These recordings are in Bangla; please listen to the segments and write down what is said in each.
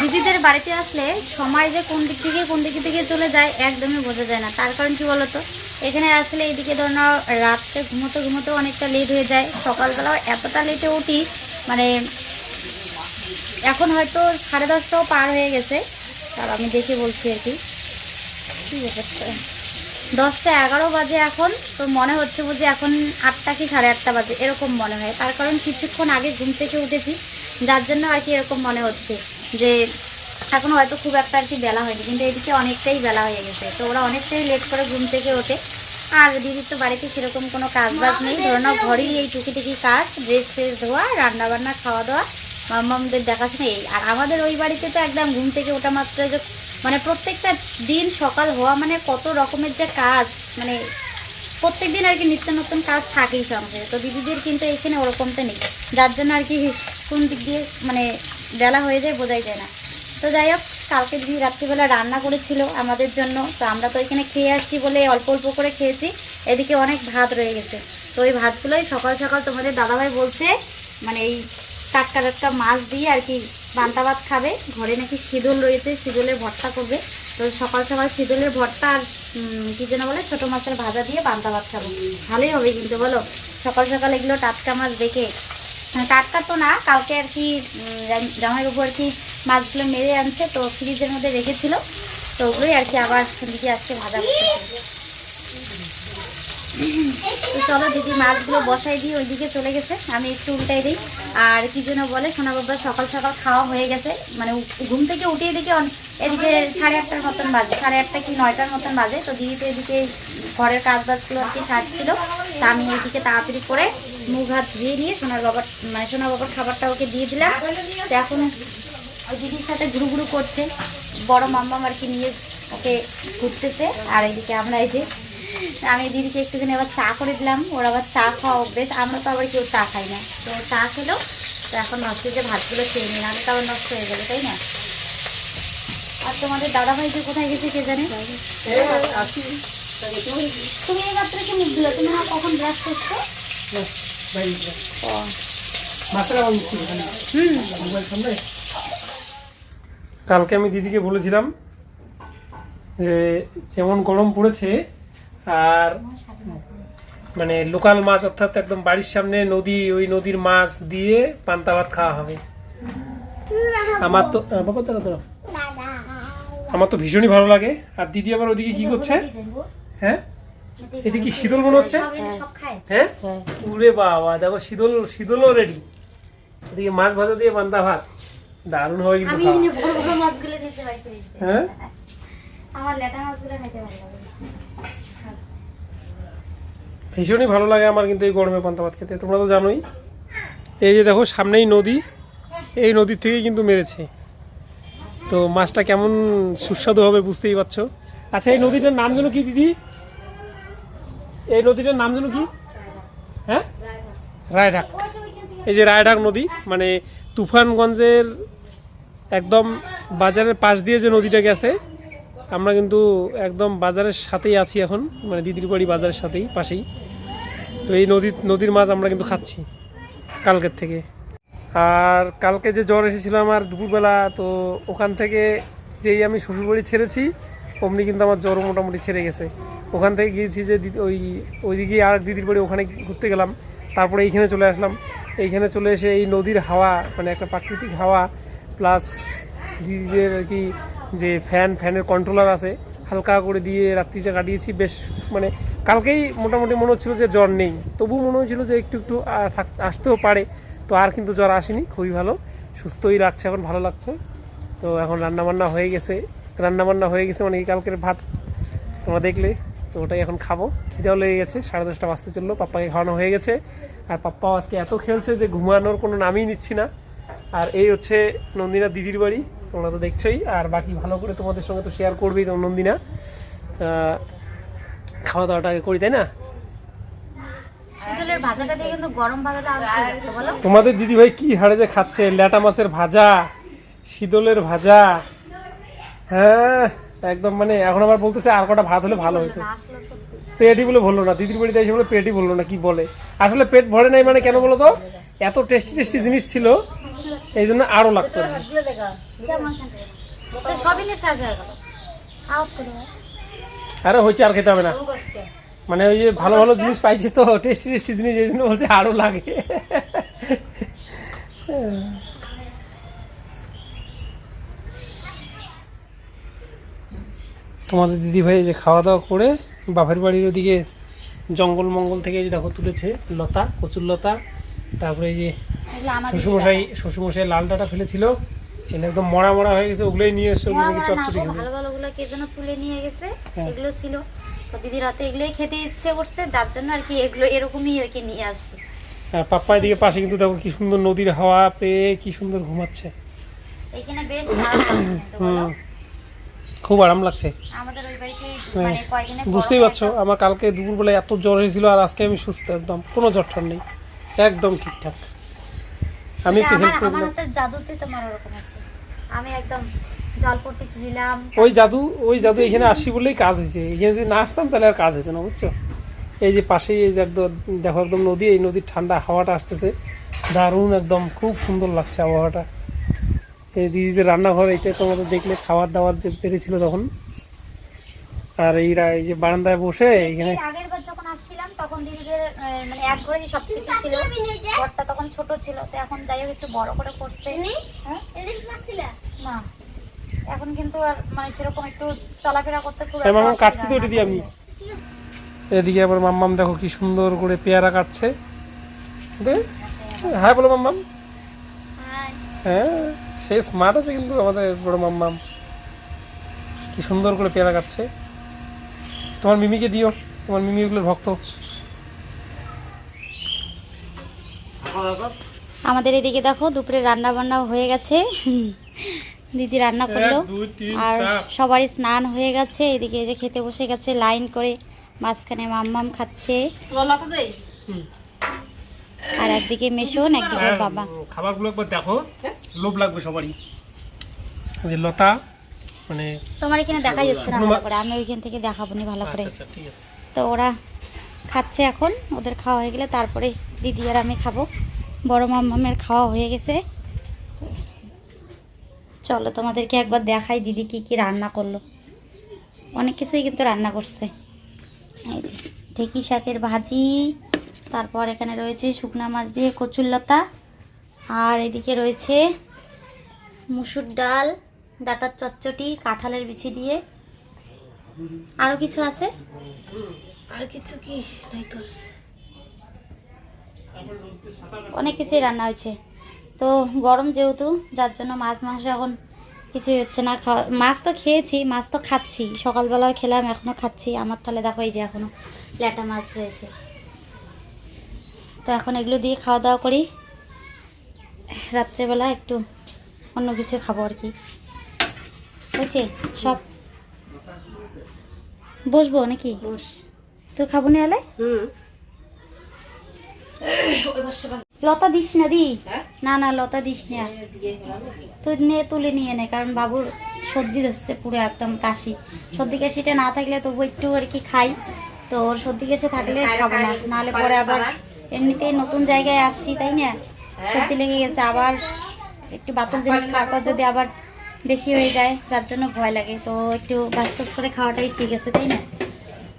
দিদিদের বাড়িতে আসলে সময় যে কোন দিক থেকে, কোন দিক থেকে চলে যায় একদমই বোঝা যায় না। তার কারণ কি বলতো? এখানে আসলে এইদিকে ধর না রাত্রে ঘুমোতে ঘুমোতে অনেকটা লেট হয়ে যায়। সকালবেলাও এতটা লেটে উঠি মানে এখন হয়তো সাড়ে দশটাও পার হয়ে গেছে। আর আমি দেখে বলছি আর কি। কি ব্যাপারটা? দশটা এগারো বাজে এখন। তো মনে হচ্ছে বুঝি এখন আটটা কি সাড়ে আটটা বাজে, এরকম মনে হয়। তার কারণ কিছুক্ষণ আগে ঘুম থেকে উঠেছি, যার জন্য আর কি এরকম মনে হচ্ছে যে এখন হয়তো খুব একটা আর কি বেলা হয়নি, কিন্তু এদিকে অনেকটাই বেলা হয়ে গেছে। তো ওরা অনেকটাই লেট করে ঘুম থেকে ওঠে। আর দিদির তো বাড়িতে সেরকম কোনো কাজ বাজ নেই, ধরো না ঘরেই এই টুকিটুকি কাজ ড্রেস ফ্রেস ধোয়া রান্না বান্না খাওয়া দাওয়া মাম্মামদের দেখাশোনা এই। আর আমাদের ওই বাড়িতে তো একদম ঘুম থেকে ওঠা মাত্র মানে প্রত্যেকটা দিন সকাল হওয়া মানে কত রকমের যে কাজ মানে প্রত্যেক দিন আর কি নিত্য নতুন কাজ থাকেই সংসারে তো দিদিদের কিন্তু এখানে ওরকমটা নেই। যার জন্য আর কি কোন দিক দিয়ে মানে বেলা হয়ে যায় বোঝাই যায় না। তো যাই হোক, কালকে দিদি রাত্রিবেলা রান্না করেছিল আমাদের জন্য। তো আমরা তো এখানে খেয়ে আসছি বলে অল্প অল্প করে খেয়েছি। এদিকে অনেক ভাত রয়ে গেছে। তো ওই ভাতগুলোই সকাল সকাল তোমাদের দাদাভাই বলছে মানে এই টাটকা টাটকা মাছ দিয়ে আর কি পান্তা ভাত খাবে। ঘরে নাকি শীতল রয়েছে শীতলের ভর্তা করবে। তো সকাল সকাল শীতলের ভর্তা আর কি যেন বলে ছোটো মাছের ভাজা দিয়ে পান্তা ভাত খাব। ভালোই হবে কিন্তু বলো সকাল সকাল এগুলো টাটকা মাছ দেখে। মানে টাটকা তো না কালকে আর কি উম, জামাইবাবু আর কি মাছগুলো মেরে আনছে তো ফ্রিজের মধ্যে রেখেছিল। তো ওগুলোই আর কি আবার দিদি আজকে ভাজা করতে। চলো দিদি মাছগুলো বসাই দিয়ে ওইদিকে চলে গেছে, আমি একটু উল্টাই দিই। আর কি জন্য বলে সোনা বাবা সকাল সকাল খাওয়া হয়ে গেছে। মানে ঘুম থেকে উঠে এদিকে এদিকে সাড়ে আটটার মতন বাজে, সাড়ে আটটা কি নয়টার মতন বাজে। তো দিদি তো এদিকে ঘরের কাজ বাজগুলো আর কি সারছিল তা আমি এদিকে তাড়াতাড়ি করে মুখ হাত ধুয়ে নিয়ে সোনার বাবার মানে সোনা বাবার খাবারটা ওকে দিয়ে দিলাম। তো এখন ওই দিদির সাথে ঘুরু ঘুরু করছে। বড় মাম্মাম আর কি নিয়ে ওকে ঘুরতেছে। আর এদিকে আমরা এই যে আমি দিদিকে একটুখানি আবার চা করে দিলাম। ওর আবার চা খাওয়া অভ্যেস। আমরা তো আবার কেউ চা খাই না। তো চা খেলো। তো এখন নষ্ট যে ভাতগুলো খেয়ে নিই নাহলে তো আবার নষ্ট হয়ে যাবে তাই না? আর তোমাদের দাদা ভাই যে কোথায় গেছে কে জানে? তুমি এই মাত্র কি মুখ দিলে তুমি না কখন ব্রাশ করছ? কালকে আমি দিদিকে বলেছিলাম যে যেমন গরম পড়েছে আর মানে লোকাল মাছ অর্থাৎ একদম বাড়ির সামনে নদী ওই নদীর মাছ দিয়ে পান্তা ভাত খাওয়া হবে। আমার তো বাবা দাঁড়া দাঁড়া আমার তো ভীষণই ভালো লাগে। আর দিদি আবার ওদিকে কি করছে? হ্যাঁ? এটা কি শীতল মনে হচ্ছে? হ্যাঁ? উরে বাবা দেখো শীতল শীতলও রেডি এদিকে মাছ ভাজা দিয়ে পান্তা ভাত। দারুণ হবে কিন্তু হ্যাঁ? আমার লেটা মাছগুলো খেতে ভালো লাগে। ভীষণই ভালো লাগে আমার কিন্তু এই গরমে পান্তা ভাত খেতে, তোমরা তো জানোই। এই যে দেখো, সামনেই নদী, এই নদীর থেকেই কিন্তু মেরেছে। তো মাছটা কেমন সুস্বাদু হবে বুঝতেই পারছ? আচ্ছা এই নদীটার নাম যেন কি, দিদি? এই নদীটার নাম যেন কি? হ্যাঁ? রায়ঢাক। এই যে রায়ঢাক নদী মানে তুফানগঞ্জের একদম বাজারের পাশ দিয়ে যে নদীটা গেছে আমরা কিন্তু একদম বাজারের সাথেই আছি এখন মানে দিদির বাড়ি বাজারের সাথেই, পাশেই। তো এই নদীর নদীর মাছ আমরা কিন্তু খাচ্ছি কালকের থেকে। আর কালকে যে জ্বর এসেছিল আমার দুপুরবেলা, তো ওখান থেকে যেই আমি শ্বশুরবাড়ি ছেড়েছি, অমনি কিন্তু আমার জ্বর মোটামুটি ছেড়ে গেছে। ওখান থেকে গিয়েছি যে ওই, ওইদিকে আর দিদির বাড়ি ওখানে ঘুরতে গেলাম। তারপরে এইখানে চলে আসলাম। এইখানে চলে এসে এই নদীর হাওয়া মানে একটা প্রাকৃতিক হাওয়া প্লাস দিদিদের আর কি যে ফ্যান ফ্যানের কন্ট্রোলার আছে, হালকা করে দিয়ে রাত্রিটা কাটিয়েছি। বেশ মানে কালকেই মোটামুটি মনে হচ্ছিল যে জ্বর নেই। তবু মনে হচ্ছিল যে একটু একটু আসতেও পারে। তো আর কিন্তু জ্বর আসেনি, খুবই ভালো। সুস্থই লাগছে এখন, ভালো লাগছে। তো এখন রান্নাবান্না হয়ে গেছে। রান্নাবান্না হয়ে গেছে মানে এই কালকের ভাত তোমরা দেখলে। তো ওটাই এখন খাব। খিদেও লেগে গেছে, সাড়ে দশটা বাজতে চলল। পাপ্পাকে খাওয়ানো হয়ে গেছে। আর পাপ্পাও আজকে এত খেলছে যে ঘুমানোর কোনো নামই নিচ্ছি না। আর এই হচ্ছে নন্দিনা দিদির বাড়ি তোমরা তো দেখছোই। আর বাকি ভালো করে তোমাদের সঙ্গে তো শেয়ার করবেই তো নন্দিনা। খাওয়া দাওয়াটা করি তাই না? তোমাদের দিদি ভাই কি হারে যে খাচ্ছে ল্যাটা মাছের ভাজা শীতলের ভাজা। হ্যাঁ একদম মানে এখন আবার বলতেছে আর কটা ভাত হলে ভালো হতো পেটই বলে বলল না দিদির বাড়িতে এসে বলে পেটই বলল না কি বলে? আসলে পেট ভরে নাই মানে কেন বলো তো? এত টেস্টি টেস্টি জিনিস ছিল এই জন্য আরও লাগতো দাও। আরে হয়েছে আর খেতে হবে না মানে ওই যে ভালো ভালো জিনিস পাইছে তো টেস্টি টেস্টি জিনিস এই জন্য বলছে আরও লাগে তোমাদের দিদি ভাই যে খাওয়া দাওয়া করে বাপের বাড়ির ওদিকে জঙ্গল মঙ্গল থেকে দেখো তুলেছে লতা, কচুর লতা তারপরে এই যে শ্বশুরমশাই শ্বশুরমশাই লাল ডাটা ফেলেছিল একদম মরা মরা হয়ে গেছে ওগুলোই নিয়ে এসছে ওগুলো চচ্চড়ি ভালো ভালো কে যেন তুলে নিয়ে গেছে হ্যাঁ। এগুলো ছিল। তো দিদি রাতে এগুলোই খেতে ইচ্ছে করছে যার জন্য আর কি এগুলো এরকমই আর কি নিয়ে আসছি। হ্যাঁ পাপ্পা এদিকে পাশে কিন্তু দেখো কি সুন্দর নদীর হাওয়া পেয়ে কি সুন্দর ঘুমাচ্ছে। এখানে বেশ খুব আরাম লাগছে। হ্যাঁ, মানে বুঝতেই পারছ আমার কালকে দুপুরবেলায় এত জ্বর হয়েছিল আর আজকে আমি সুস্থ একদম কোনো জ্বর নেই। একদম ঠিকঠাক। আমি একটু হেল্প করে আমার হাতের জাদুতে তোমার ওরকম আছে। আমি একদম জল পড়তে দিলাম ওই জাদু ওই জাদু এখানে আসি বলেই কাজ হয়েছে। এখানে যদি না আসতাম তাহলে আর কাজ হতো না বুঝছ? এই যে পাশেই এই একদম দেখো একদম নদী এই নদীর ঠান্ডা হাওয়াটা আসতেছে। দারুণ একদম খুব সুন্দর লাগছে আবহাওয়াটা। এই দিদিদের রান্নাঘর এইটা তোমাদের দেখলে খাবার দাবার যে পেরেছিল তখন। আর এই রা- এই যে বারান্দায় বসে এখানে এর আগের বার যখন আসছিলাম তখন দিদিদের মানে এক ঘরেই সবকিছু ছিল। ঘরটা তখন ছোট ছিল তো এখন যাই হোক একটু বড় করে করছে। হ্যাঁ? না। এখন কিন্তু আর মানে সেরকম একটু চলাফেরা করতে খুব মামাম কাটছি তো দিয়ে আমি। এদিকে আবার মাম্মাম দেখো কি সুন্দর করে পেয়ারা কাটছে। হ্যাঁ বলো মাম্মাম। হ্যাঁ সে স্মার্ট আছে কিন্তু আমাদের বড় মাম্মাম। কি সুন্দর করে পেয়ারা কাটছে। তোমার মিমিকে দিও তোমার মিমি ওগুলোর ভক্ত। আমাদের এদিকে দেখো দুপুরে রান্না বান্না হয়ে গেছে। দিদি রান্না করল। আর সবারই স্নান হয়ে গেছে। এদিকে এই যে খেতে বসে গেছে লাইন করে মাঝখানে মাম্মাম খাচ্ছে। আর একদিকে মেশন একদিকে বাবা। হ্যাঁ, খাবারগুলো একবার দেখো। লোভ লাগবে সবারই। ওই লতা মানে তোমার এখানে দেখাই যাচ্ছে না ভালো করে আমি ওইখান থেকে দেখাবো নি ভালো করে। আচ্ছা আচ্ছা ঠিক আছে। তো ওরা খাচ্ছে এখন, ওদের খাওয়া হয়ে গেলে তারপরে দিদি আর আমি খাব। বড় মাম্মামের খাওয়া হয়ে গেছে। চলো তোমাদেরকে একবার দেখাই দিদি কি কি রান্না করল। অনেক কিছুই কিন্তু রান্না করছে। এই ঢেকি শাকের ভাজি, তারপর এখানে রয়েছে শুকনা মাছ দিয়ে কচুরলতা আর এদিকে রয়েছে মুসুর ডাল, ডাটার চচ্চটি, কাঁঠালের বিছি দিয়ে। আরও কিছু আছে? আর কিছু কি? নাই তোর অনেক কিছুই রান্না হয়েছে। তো গরম যেহেতু যার জন্য মাছ মাংস এখন কিছুই হচ্ছে না। খাওয়া মাছ তো খেয়েছি মাছ তো খাচ্ছি। সকালবেলাও খেলাম এখনও খাচ্ছি। আমার তাহলে দেখো এই যে এখনও ল্যাটা মাছ রয়েছে। তো এখন এগুলো দিয়ে খাওয়া দাওয়া করি। রাত্রেবেলা একটু অন্য কিছু খাব আর কি। হয়েছে? সব? বসবো নাকি? বস। তুই খাব না এলে। লতা দিস না দি। হ্যাঁ? না না লতা দিস না। তুই নিয়ে তুলে নিয়ে নে কারণ বাবুর সর্দি ধরছে পুরো একদম কাশি। সর্দি কাশিটা না থাকলে তবু একটু আর কি খাই। তো ওর সর্দি কাশি থাকলে খাব না। নাহলে পরে আবার এমনিতেই নতুন জায়গায় আসছি তাই না? সর্দি লেগে গেছে আবার একটু বাতুল জিনিস খাওয়ার পর যদি আবার বেশি হয়ে যায় যার জন্য ভয় লাগে। তো একটু বাস করে খাওয়াটাই ঠিক আছে তাই না?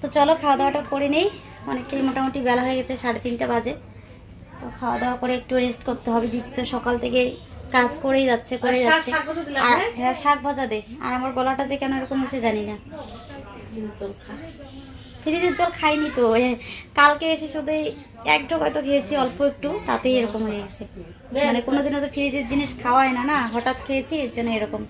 তো চলো খাওয়া দাওয়াটা করে নেই। অনেকটাই মোটামুটি বেলা হয়ে গেছে সাড়ে তিনটা বাজে। তো খাওয়া দাওয়া করে একটু রেস্ট করতে হবে। দিদি তো সকাল থেকে কাজ করেই যাচ্ছে করে যাচ্ছে। আর হ্যাঁ? হ্যাঁ শাক ভাজা দে। আর আমার গলাটা যে কেন এরকম হয়েছে জানি না। ফ্রিজের জল খাইনি তো কালকে এসে শুধু এক ঢোক হয়তো খেয়েছি অল্প একটু তাতেই এরকম হয়ে গেছে। মানে কোনোদিনও তো ফ্রিজের জিনিস খাওয়ায় না না? হঠাৎ খেয়েছি এর জন্য এরকম।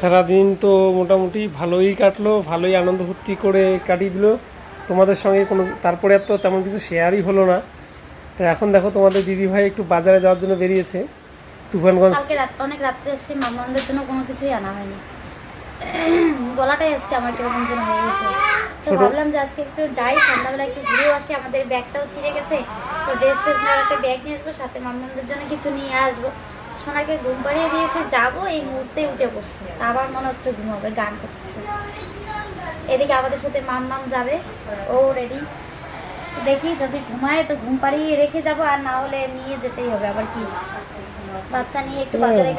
সারাদিন তো মোটামুটি ভালোই কাটলো ভালোই আনন্দ ফুর্তি করে কাটিয়ে দিল। তোমাদের সঙ্গে কোনো তারপরে আর তো তেমন কিছু শেয়ারই হলো না। তো এখন দেখো তোমাদের দিদি ভাই একটু বাজারে যাওয়ার জন্য বেরিয়েছে। তুফানগঞ্জ অনেক রাত্রে এসেছি মামাদের জন্য কোনো কিছুই আনা হয়নি। গলাটাই আজকে আমার কীরকম যেন হয়ে গেছে। তো ভাবলাম যে আজকে একটু যাই সন্ধ্যাবেলা একটু ঘুরেও আসি আমাদের ব্যাগটাও ছিঁড়ে গেছে। তো ড্রেস ট্রেস নেওয়ার একটা ব্যাগ নিয়ে আসব সাথে মামাদের জন্য কিছু নিয়ে আসব। সোনাকে ঘুম পাড়িয়ে দিয়েছে যাব এই মুহূর্তে উঠে পড়ছে আবার মনে হচ্ছে ঘুমাবে গান করতেছে। এদিকে আমাদের সাথে মাম মাম যাবে ও রেডি দেখি যদি ঘুমায় তো ঘুম পাড়িয়ে রেখে যাব আর না হলে নিয়ে যেতেই হবে আবার কি? বাচ্চা নিয়ে একটু বাজারে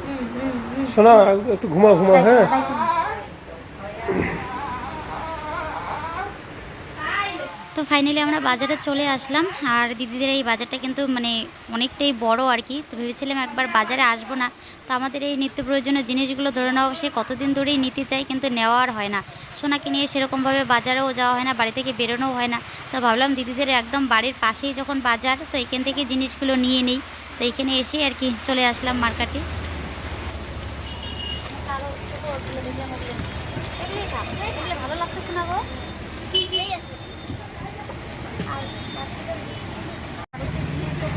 হুম। শোনা একটু ঘুমাও ঘুমাও হ্যাঁ? তো ফাইনালি আমরা বাজারে চলে আসলাম। আর দিদিদের এই বাজারটা কিন্তু মানে অনেকটাই বড় আর কি। তো ভেবেছিলাম একবার বাজারে আসব না। তো আমাদের এই নিত্য প্রয়োজনীয় জিনিসগুলো ধরে নেওয়া সে কতদিন ধরেই নিতে চাই কিন্তু নেওয়া আর হয় না। সোনাকে নিয়ে সেরকমভাবে বাজারেও যাওয়া হয় না, বাড়ি থেকে বেরোনোও হয় না। তো ভাবলাম দিদিদের একদম বাড়ির পাশেই যখন বাজার, তো এখান থেকে জিনিসগুলো নিয়ে নেই। তো এখানে এসে আর কি চলে আসলাম মার্কেটে। ভালো লাগতেছে না গো ঠিক আছে হ্যাঁ বাড়িতে গিয়ে ভালো করে খুলে দেবো। এখানে রাখো, ওই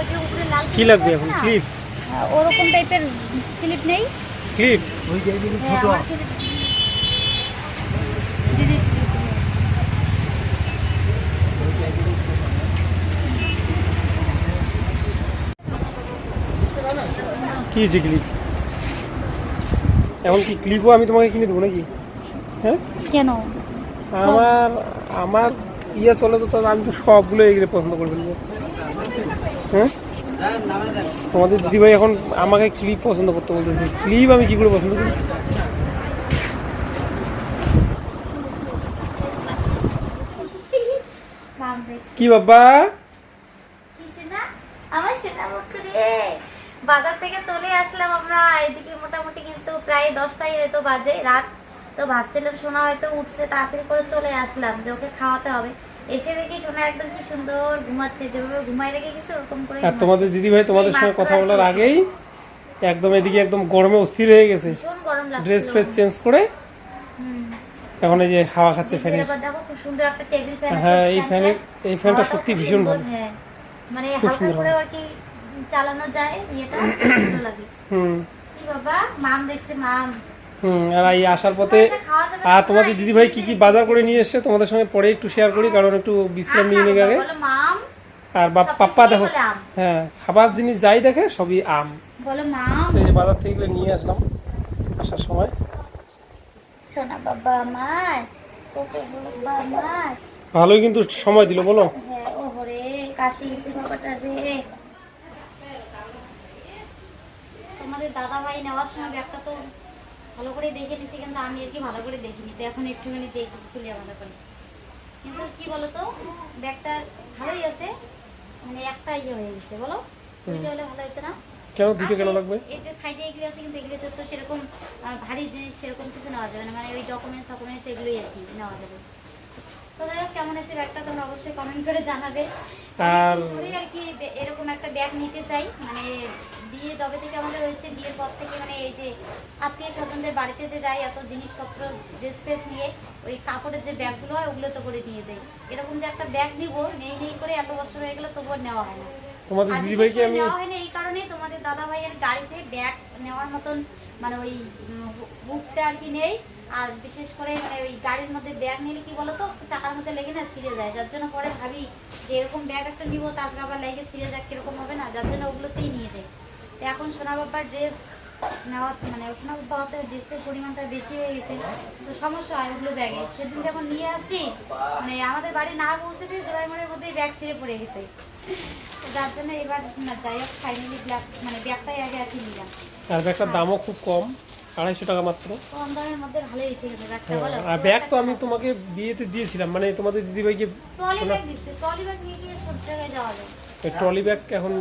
যে উপরে লাল কি ক্লিপ লাগবে আছে এখন না? ক্লিপ হ্যাঁ, ওরকম টাইপের ক্লিপ নেই ক্লিপ হ্যাঁ, আমার clip- দিদি clip নেই। কি যে ক্লিপ এখন কি ক্লিপও আমি তোমাকে কিনে দেবো নাকি? হ্যাঁ? কেন? আমার আমার ইয়ে চলে তো আমি তো সবগুলো এগুলো পছন্দ করে ফেলব। হ্যাঁ? তোমাদের দিদিভাই এখন আমাকে ক্লিপ পছন্দ করতে বলতেছে। ক্লিপ আমি কি করে পছন্দ করি? কি বাবা? বাজার থেকে চলে আসলাম আমরা এদিকে মোটামুটি প্রায় দশটাই হয়তো বাজে রাত। তো ভাবছিলাম সোনা হয়তো উঠছে তাড়াতাড়ি করে চলে আসলাম যে ওকে খাওয়াতে হবে। এসে দেখি সোনা একদম কি সুন্দর ঘুমাচ্ছে যেভাবে ঘুমাই রেখে গেছে ওরকম করে আর তোমাদের দিদিভাই তোমাদের সঙ্গে কথা বলার আগেই একদম এদিকে একদম গরমে অস্থির হয়ে গেছে। ভীষণ গরম লাগছে ড্রেস ফ্রেস চেঞ্জ করে এখন এই যে হাওয়া খাচ্ছে ফ্যানের। দেখো খুব সুন্দর একটা টেবিল ফ্যান হ্যাঁ এই ফ্যানের এই ফ্যানটা সত্যি ভীষণ ভালো হ্যাঁ। মানে হালকা করে আর কি চালানো যায় ইয়েটা ভালো লাগে। হুম। হুম আর এই আসার পথে আর তোমাদের দিদিভাই এটা কি কি বাজার করে নিয়ে এসছে তোমাদের সঙ্গে পরে একটু শেয়ার করি কারণ একটু বিশ্রাম নিয়ে নিয়ে আগে আর বাপ পাপ্পা দেখো হ্যাঁ খাবার জিনিস যাই দেখে সবই আম। এই যে বাজার থেকে নিয়ে আসলাম আসার সময়। সোনা বাবা আমার ভালোই কিন্তু সময় দিল বলো। হ্যাঁ ও কাশি বাবাটা রে। তোমাদের দাদা ভাই নেওয়ার সময় ব্যাগটা তো ভালো করে দেখে নিছি কিন্তু আমি আর কি ভালো করে দেখিনি। তো এখন একটুখানি দেখি খুলে ভালো করে। কিন্তু কি বলো তো ব্যাগটা ভালোই আছে মানে একটা ইয়ে হয়ে গেছে বলো? দুইটা হলে ভালো হতো না? কেন? দুটো কেন লাগবে? এই যে সাইডে এগুলো আছে কিন্তু এগুলোতে তো সেরকম ভারী জিনিস সেরকম কিছু নেওয়া যাবে না। মানে ওই ডকুমেন্টস ডকুমেন্টস এগুলোই আর কি নেওয়া যাবে। তো যাই হোক কেমন আছে ব্যাগটা তোমরা অবশ্যই কমেন্ট করে জানাবে। আর- আর কি এরকম একটা ব্যাগ নিতে চাই মানে বিয়ে যবে থেকে আমাদের হয়েছে বিয়ের পর থেকে মানে এই যে আত্মীয় স্বজনদের বাড়িতে যে যাই এত জিনিসপত্র ড্রেস ফ্রেস নিয়ে ওই কাপড়ের যে ব্যাগগুলো হয় ওগুলো তো করে নিয়ে যাই। এরকম যে একটা ব্যাগ নিব নেই নেই করে এত বছর হয়ে গেলে তবুও নেওয়া হয় না। তোমাদের দিদিভাইকে করে আমি নেওয়া হয় না এই কারণেই তোমাদের দাদা ভাইয়ের গাড়িতে ব্যাগ নেওয়ার মতন মানে ওই বুকটা আর কি নেই। আর বিশেষ করে মানে ওই গাড়ির মধ্যে ব্যাগ নিলে কি বলতো চাকার মধ্যে লেগে না ছিঁড়ে যায়। যার জন্য পরে ভাবি যে এরকম ব্যাগ একটা নিবো তারপর আবার লেগে ছিঁড়ে যাক কীরকম হবে না? যার জন্য ওগুলোতেই নিয়ে যাই। তো এখন সোনা বাবার ড্রেস নেওয়া মানে সোনা বাবা হতে ড্রেসের পরিমাণটা বেশি হয়ে গেছে। তো সমস্যা হয় ওগুলো ব্যাগে সেদিন যখন নিয়ে আসি মানে আমাদের বাড়ি না পৌঁছতে জোড়াই মোড়ের মধ্যেই ব্যাগ ছিঁড়ে পড়ে গেছে। তো যার জন্য এবার না যাই হোক ফাইনালি ব্যাগ মানে ব্যাগটাই আগে আর কি নিলাম আর ব্যাগটার দামও খুব কম আড়াইশো টাকা মাত্র। কম দামের মধ্যে ভালোই হয়েছে কিন্তু আর ব্যাগ তো আমি তোমাকে বিয়েতে দিয়েছিলাম মানে তোমাদের দিদিভাইকে ট্রলি ব্যাগ দিচ্ছে ট্রলি ব্যাগ নিয়ে গিয়ে সব জায়গায় যাওয়া যায়। ট্রলি ব্যাগ এখন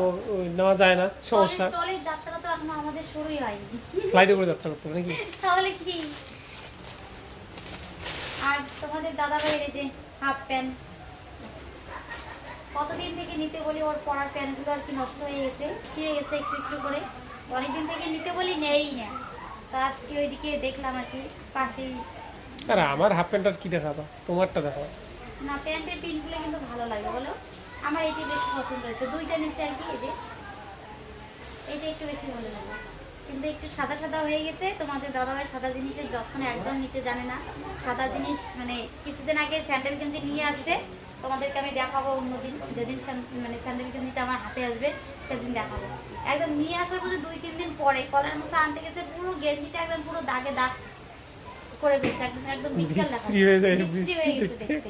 নেওয়া যায় না সমস্যা। ট্রলির যাত্রা তো এখনও আমাদের শুরুই হয়নি। ফ্লাইটে করে যাত্রা করতে হবে নাকি? তাহলে কি? আর তোমাদের দাদা ভাইয়ের এই যে হাফ প্যান্ট কতদিন থেকে নিতে বলি ওর পরার প্যান্টগুলো আর কি নষ্ট হয়ে গেছে ছিঁড়ে গেছে একটু একটু করে। অনেকদিন থেকে নিতে বলি নেই না। তো আজকে ওইদিকে দেখলাম আর কি পাশেই। আর আমার হাফ প্যান্ট আর কি দেখাবা? তোমারটা দেখাবা না প্যান্টের পিনগুলো কিন্তু ভালো লাগে বলো। আমার এটি বেশি পছন্দ হয়েছে। দুইটা নিচে আর কি এই যে। এটা একটু বেশি ভালো লাগে। কিন্তু একটু সাদা সাদা হয়ে গেছে। তোমাদের দাদাভাই সাদা জিনিসের যত্ন একদম নিতে জানে না। সাদা জিনিস মানে কিছুদিন আগে স্যান্ডেল কিনতে নিয়ে আসছে তোমাদেরকে আমি দেখাবো অন্যদিন। যেদিন মানে স্যান্ডেল গেঞ্জিটা আমার হাতে আসবে সেদিন দেখাবো। একদম নিয়ে আসার পরে দুই তিন দিন পরে কলার মশা আনতে গেছে পুরো গেঞ্জিটা একদম পুরো দাগে দাগ করে ফেলছে। একদম একদম বিশ্রী হয়ে গেছে দেখতে।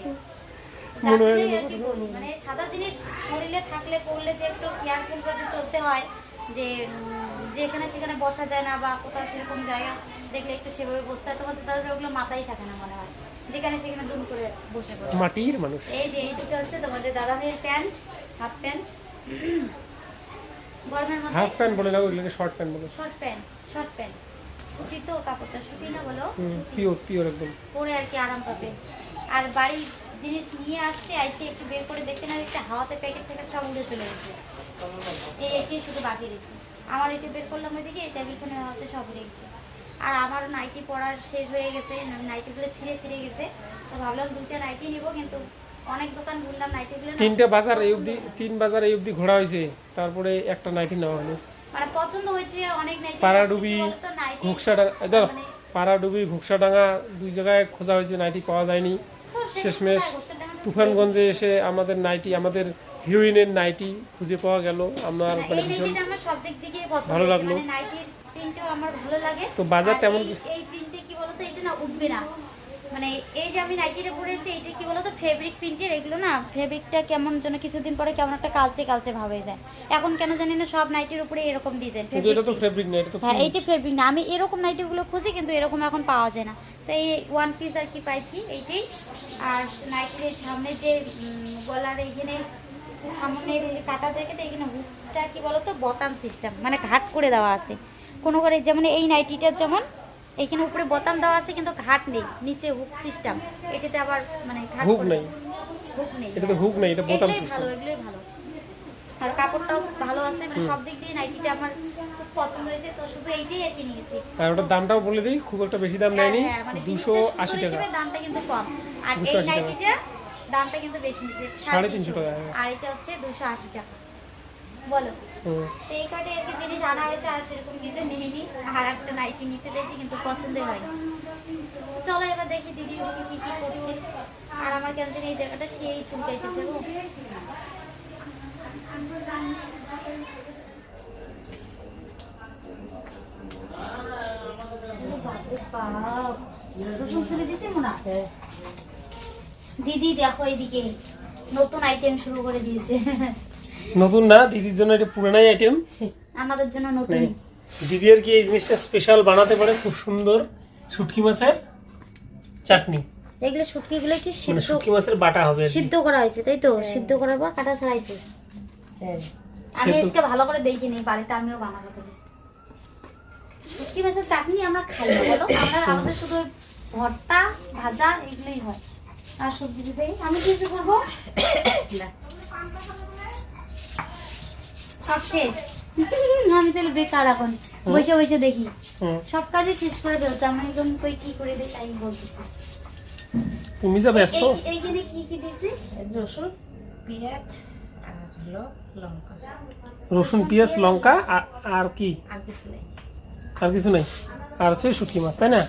মনে সাদা জিনিস শরীরে থাকলে পড়লে যে একটু কেয়ারফুল ভাবে চলতে হয় যে যেখানে সেখানে বসা যায় না বা কোথাও সেরকম জায়গা দেখলে একটু সেভাবে বসতে হয় তোমাদের তাদের ওগুলো মাথায় থাকে না মনে হয়। যেখানে সেখানে দুম করে বসে পড়ে। মাটির মানুষ। এই যে এই দুটো হচ্ছে তোমাদের দাদা ভাইয়ের প্যান্ট হাফ প্যান্ট। গরমের মধ্যে হাফ প্যান্ট বলে না ওইগুলোকে শর্ট প্যান্ট বলে। Short pant short pant. সুতি তো কাপড়টা সুতি না বলো? পিওর পিওর একদম। পরে আর কি আরাম পাবে। আর বাড়ির জিনিস নিয়ে আসছে এসে একটু বের করে দেখতে না দেখতে হাওয়াতে প্যাকেট ট্যাকেট সব উড়ে চলে গেছে। এই এটি শুধু বাকি রয়েছে। আমার এটি বের করলাম ওইদিকে টেবিল ফোনের হাওয়াতে সব উড়ে গেছে। আর আমার নাইটি পরার শেষ হয়ে গেছে নাইটিগুলো ছিঁড়ে ছিঁড়ে গেছে। তো ভাবলাম দুইটা নাইটি নিব কিন্তু অনেক দোকান ঘুরলাম নাইটিগুলো তিনটা বাজার এই অবধি তিন বাজার এই অবধি ঘোরা হয়েছে তারপরে একটা নাইটি নেওয়া হলো। মানে পছন্দ হয়েছে অনেক নাইটি। পাড়াডুবি ঘুকসাডাঙ্গা দেখো মানে পাড়াডুবি ঘুকসাডাঙ্গা দুই জায়গায় খোঁজা হয়েছে নাইটি পাওয়া যায়নি। শেষমেশ তুফানগঞ্জে এসে আমাদের নাইটি আমাদের হিরোইনের নাইটি খুঁজে পাওয়া গেল। আমার মানে ভীষণ ভালো লাগল। মানে তো বাজার তেমন এই- প্রিন্টে কি বলতো এটা না উঠবে না। মানে এই যে আমি নাইটিটা পরেছি এটা কি বলতো ফেব্রিক প্রিন্টের এগুলো না ফেব্রিকটা কেমন যেন কিছুদিন পরে কেমন একটা কালচে কালচে ভাব হয়ে যায়। এখন কেন জানি না সব নাইটির উপরে এরকম ডিজাইন এটা তো ফেব্রিক না এটা তো হ্যাঁ এইটা ফেব্রিক না। আমি এরকম নাইটিগুলো খুঁজি কিন্তু এরকম এখন পাওয়া যায় না। তো এই ওয়ান পিস আর কি পাইছি এইটাই। আর নাইটির সামনে যে গলার এইখানে সামনে কাটা জায়গাটা এখানে হুকটা কি বলতো? বোতাম সিস্টেম মানে ঘাট করে দেওয়া আছে। কোনো করে যেমন এই নাইটিটার যেমন এইখানে উপরে বোতাম দেওয়া আছে কিন্তু ঘাট নেই নিচে হুক সিস্টেম এটাতে আবার মানে ঘাট হুক নাই। হুক নেই। এটা তো হুক নেই এটা বোতাম এগুলোই সিস্টেম ভালো এগুলোই ভালো। আর কাপড়টাও ভালো আছে মানে সব দিক দিয়ে নাইটিটা আমার পছন্দ হয়েছে তো শুধু এইটাই আর কি নিয়েছি। আর ওটার দামটাও বলে দিই খুব একটা বেশি দাম নেয়নি হ্যাঁ, মানে দুশো আশি টাকা। দামটা কিন্তু কম। আর 280 এই। নাইটিটা দামটা কিন্তু বেশি নিচ্ছে সাড়ে তিনশো। টাকা, হ্যাঁ। আর এটা হচ্ছে দুশো আশি টাকা। বলো। তো এই কয়টা আর কি জিনিস আনা হয়েছে আর সেরকম কিছু নিইনি। আর একটা নাইটি নিতে চাইছি কিন্তু পছন্দই হয়নি। চলো এবার দেখি দিদি ওদিকে কি কি করছে। আর আমার কেন জানি এই জায়গাটা সেই চুলকাইতেছে গো ও বাপরে বাপ, রসুন ছুরি দিছে মোনা? দিদি দেখো এদিকে নতুন আইটেম শুরু করে দিয়েছে। নতুন না? দিদির জন্য এটা পুরানাই আইটেম আমাদের জন্য নতুন। দিদি আর কি এই জিনিসটা স্পেশাল বানাতে পারে খুব সুন্দর। শুটকি মাছের চাটনি। এগুলো শুটকিগুলো কি মানে সিদ্ধ শুটকি মাছের বাটা হবে সিদ্ধ করা হয়েছে তাই তো? সিদ্ধ করার পর কাটা ছাড়াইছে হ্যাঁ। আমি আজকে ভালো করে দেখিনি বাড়িতে আমিও বানাবো শুটকি মাছের চাটনি আমরা খাই না বলো? আমরা আমাদের শুধু ভর্তা ভাজা এগুলোই হয়। আর সবজি দিতে আমি কিছু করব? সব শেষ। আমি তাহলে বেকার এখন। বসে বসে দেখি। সব কাজে শেষ করে ফেলছে। আমি এখন কই কি করে দিই তাই বলতেছি। তুমি যা ব্যস্ত। এইখানে কি কি দিছিস রসুন পেঁয়াজ আর হলো লঙ্কা। রসুন পেঁয়াজ লঙ্কা আর কি? আর কিছু নেই। আর কিছু নাই। আর হচ্ছে শুটকি মাছ তাই না?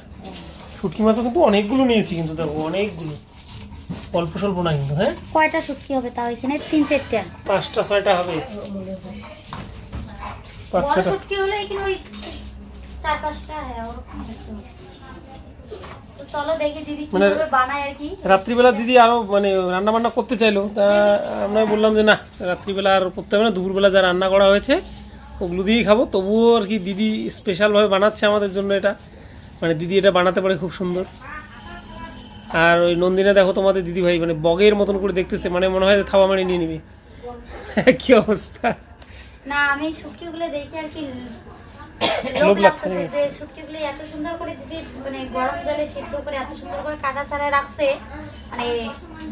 শুটকি মাছও কিন্তু অনেকগুলো নিয়েছি কিন্তু দেখো অনেকগুলো। অল্প স্বল্প না কিন্তু হ্যাঁ? কয়টা শুটকি হবে তাও এখানে? তিন চারটা। পাঁচটা ছয়টা হবে। পাঁচ বড় শুটকি হলে এখানে ওই চার পাঁচটা হ্যাঁ ওরকম চলো দেখি দিদি মানে- কীভাবে বানায় আর কি। রাত্রিবেলা দিদি আরও মানে রান্না বান্না করতে চাইলো। তা আমরা বললাম যে না রাত্রিবেলা আর করতে হবে না দুপুরবেলা যা রান্না করা হয়েছে ওগুলো দিয়েই খাব। তবুও আর কি দিদি স্পেশালভাবে বানাচ্ছে আমাদের জন্য এটা। মানে দিদি এটা বানাতে পারে খুব সুন্দর। আর ওই নন্দিনা দেখো তোমাদের দিদি ভাই মানে বগের মতন করে দেখতেছে। মানে মনে হয় থাবা মারি নিয়ে নিবে। কি অবস্থা? না আমি শুটকিগুলো দেখি আর কি লোভ লোভ লাগছে যে শুটকিগুলো এত সুন্দর করে দিদি মানে গরম জলে সিদ্ধ করে এত সুন্দর করে কাটা ছাড়ায় রাখছে। মানে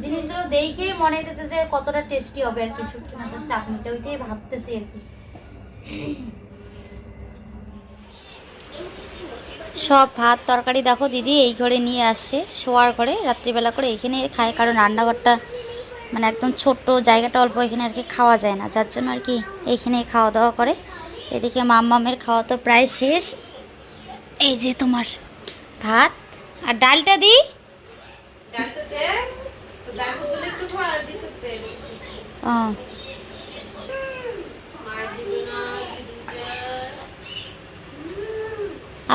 জিনিসগুলো দেখেই মনে হইতেছে যে কতটা টেস্টি হবে আর কি শুটকি মাছের চাটনিটা। ওইটাই ভাবতেছি আর কি। সব ভাত তরকারি দেখো দিদি এই ঘরে নিয়ে আসছে শোয়ার ঘরে রাত্রিবেলা করে এখানে খায় কারণ রান্নাঘরটা মানে একদম ছোট্ট জায়গাটা অল্প এখানে আর কি খাওয়া যায় না যার জন্য আর কি এইখানে খাওয়া দাওয়া করে। এদিকে মাম্মামের খাওয়া তো প্রায় শেষ। এই যে তোমার ভাত আর ডালটা দে। ও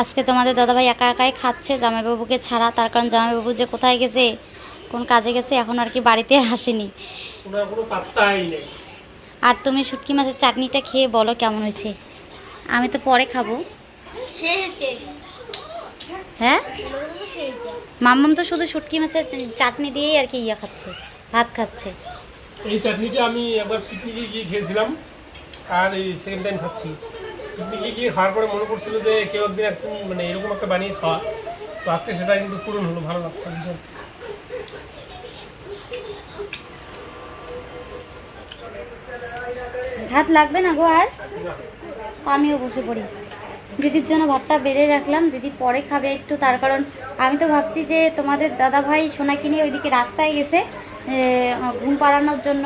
আজকে তোমাদের দাদাভাই একা একাই খাচ্ছে জামাইবাবুকে ছাড়া। তার কারণ জামাইবাবু যে কোথায় গেছে কোন কাজে গেছে এখন আর কি বাড়িতে আসেনি। ওনার কোনো পাত্তাই নেই। আর তুমি শুটকি মাছের চাটনিটা খেয়ে বলো কেমন হয়েছে? আমি তো পরে খাব। হ্যাঁ? মাম্মাম তো শুধু শুটকি মাছের চাটনি দিয়েই আর কি ইয়ে খাচ্ছে ভাত খাচ্ছে। এই চাটনিটা আমি একবার পিকনিকে গিয়ে খেয়েছিলাম আর এই সেকেন্ড টাইম খাচ্ছি। খাওয়ার পরে মনে করছিল যে কেউ একদিন একটু মানে এরকম একটা বানিয়ে খাওয়া। তো আজকে সেটা কিন্তু পূরণ হলো, ভালো লাগছে ভাত লাগবে না গো আর? আমিও বসে পড়ি। দিদির জন্য ভাতটা বেড়ে রাখলাম, দিদি পরে খাবে একটু, তার কারণ আমি তো ভাবছি যে তোমাদের দাদা ভাই সোনাকে নিয়ে ওইদিকে রাস্তায় গেছে ঘুম পাড়ানোর জন্য।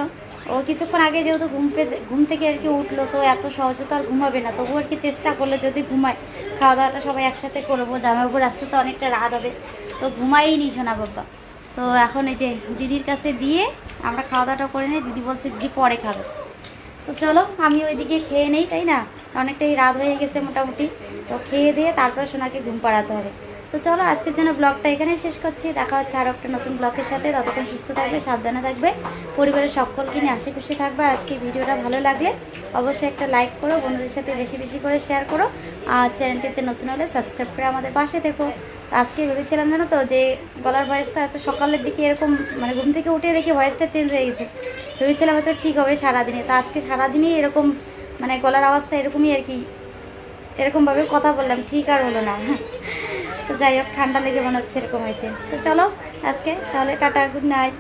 ও কিছুক্ষণ আগে যেহেতু ঘুম ঘুম থেকে আর কি উঠল, তো এত সহজে তো আর ঘুমাবে না। তবু আর কি চেষ্টা করলে যদি ঘুমায়। খাওয়া দাওয়াটা সবাই একসাথে করব, জামাইবাবুর আসতে তো অনেকটা রাত হবে, তো ঘুমাই নি সোনা বাবা তো এখন এই যে দিদির কাছে দিয়ে আমরা খাওয়া দাওয়াটা করে নিই, দিদি বলছে দিদি পরে খাবে। তো চলো, আমি ওইদিকে খেয়ে নেই, তাই না? অনেকটাই রাত হয়ে গেছে মোটামুটি। তো খেয়ে দিয়ে তারপর সোনাকে ঘুম পাড়াতে হবে। তো চলো, আজকের জন্য ব্লগটা এখানে শেষ করছি। দেখা হচ্ছে আরও একটা নতুন ব্লগের সাথে। ততক্ষণ সুস্থ থাকবে, সাবধানে থাকবে। পরিবারের সকলকে নিয়ে হাসি খুশি থাকবে। আর আজকে ভিডিওটা ভালো লাগলে অবশ্যই একটা লাইক করো, বন্ধুদের সাথে বেশি বেশি করে শেয়ার করো। আর চ্যানেলটিতে নতুন হলে সাবস্ক্রাইব করে আমাদের পাশে দেখো আজকে ভেবেছিলাম জানো তো যে গলার ভয়েসটা এত সকালের দিকে এরকম মানে ঘুম থেকে উঠে দেখি ভয়েসটা চেঞ্জ হয়ে গেছে। ভেবেছিলাম হয়তো ঠিক হবে সারাদিনে। তো আজকে সারাদিনই এরকম মানে গলার আওয়াজটা এরকমই আর কি, এরকমভাবে কথা বললাম। ঠিক আর হলো না। তো যাই হোক, ঠান্ডা লেগে মনে হচ্ছে এরকম হয়েছে। তো চলো আজকে, তাহলে টাটা গুড নাইট